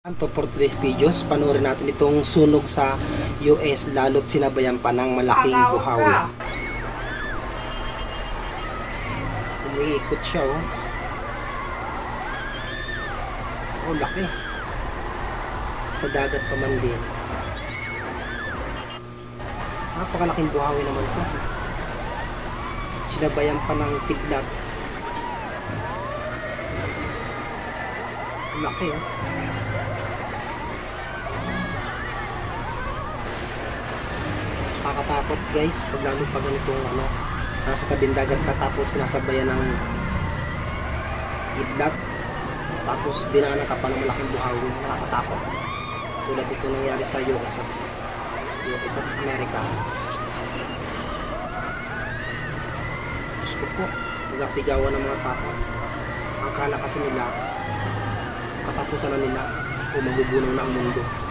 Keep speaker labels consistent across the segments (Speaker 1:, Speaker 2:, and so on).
Speaker 1: To for today's videos, panoorin natin itong sunog sa US lalo't sinabayan pa ng malaking buhawi. Umiikot siya oh. Oh, laki. Sa dagat pa man din. Napakalaking buhawi naman ito. Sinabayan pa ng kidlat. Laki oh. Nakakatakot guys pag lalo pag ganitong ano nasa tabing dagat ka tapos sinasabayan ng kidlat tapos dinaanan ka pa ng malaking buhawi nakakatakot. Tulad ito nangyari sa US of US of America. Diyos ko po nagasigawan ng mga tao. Ang kala kasi nila katapusan na nila o magugunaw na ang mundo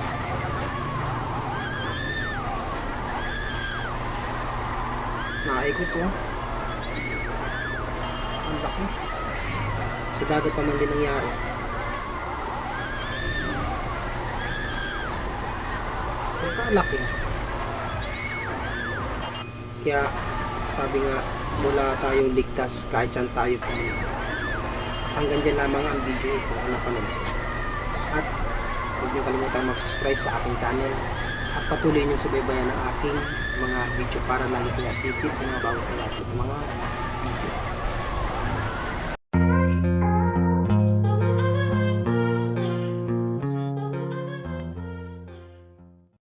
Speaker 1: Naikot to. Ang laki. Sa dagat pa man din nangyari. Ito laki. Kaya sabi nga mula tayong ligtas kahit saan tayo pumunta. Hanggang dyan lamang ang video ito na napanood. At huwag niyo kalimutan mag-subscribe sa aking channel at patuloy niyo subaybayan ang aking mga video para lagi kayo updated sa mga bago natin mga video.